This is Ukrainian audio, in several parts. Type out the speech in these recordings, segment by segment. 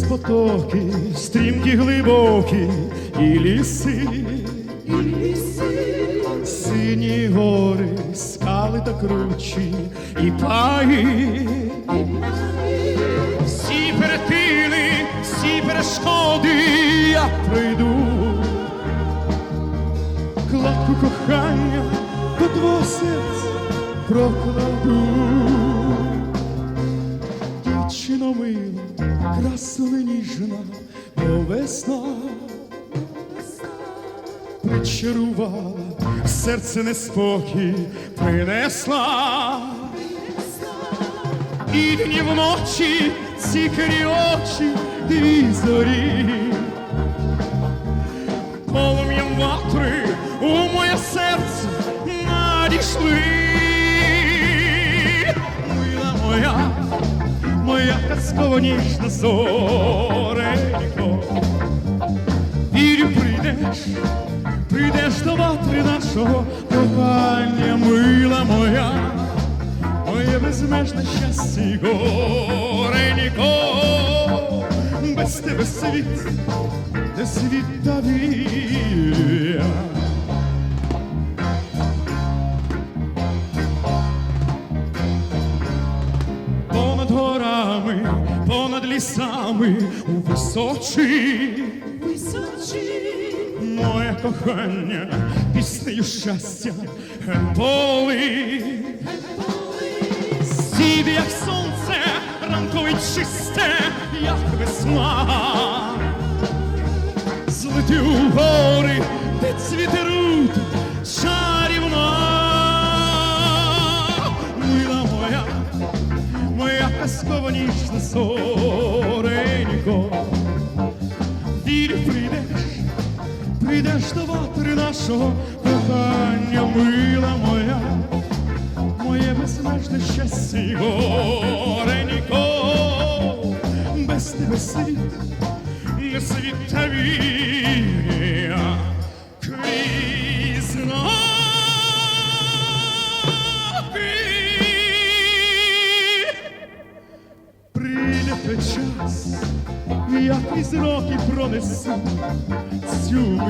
Через потоки, стрімкі глибокі і ліси, і ліси, сині гори, скали та кручі і паї. Всі перетини, всі перешкоди я пройду. Кладку кохання до твого серця прокладу. Дівчино мила, красуне ніжна, бо весна причарувала, серце неспокій принесла. І дні вночі цікаві очі дві зорі. Полум'ям ватри у моє серце надійшли. Казково ніжна зоренько. Вірю, прийдеш, прийдеш до ватри нашого кохання, мила моя моє безмежне щастя і горе нікого, без тебе світ, де світ та вія. Понад лісами у височі височі, моє кохання, піснею щастя, поли. Сів, як сонце, ранкове чисте, як весна. Злети у гори, де цвіте рут, чарівна. Мила моя, моя казкова ніжна зоренько. Прийдеш до ватри нашого кохання, мила моя моє безмежне щастя і горе нікого, без тебе світ, не світ та вія, як із роки пронесу цю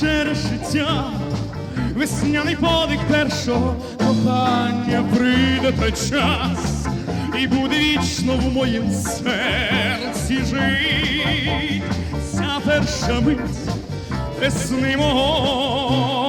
через життя, весняний подих першого кохання прийде той час, і буде вічно в моїм серці жить. Ця перша мить весни мого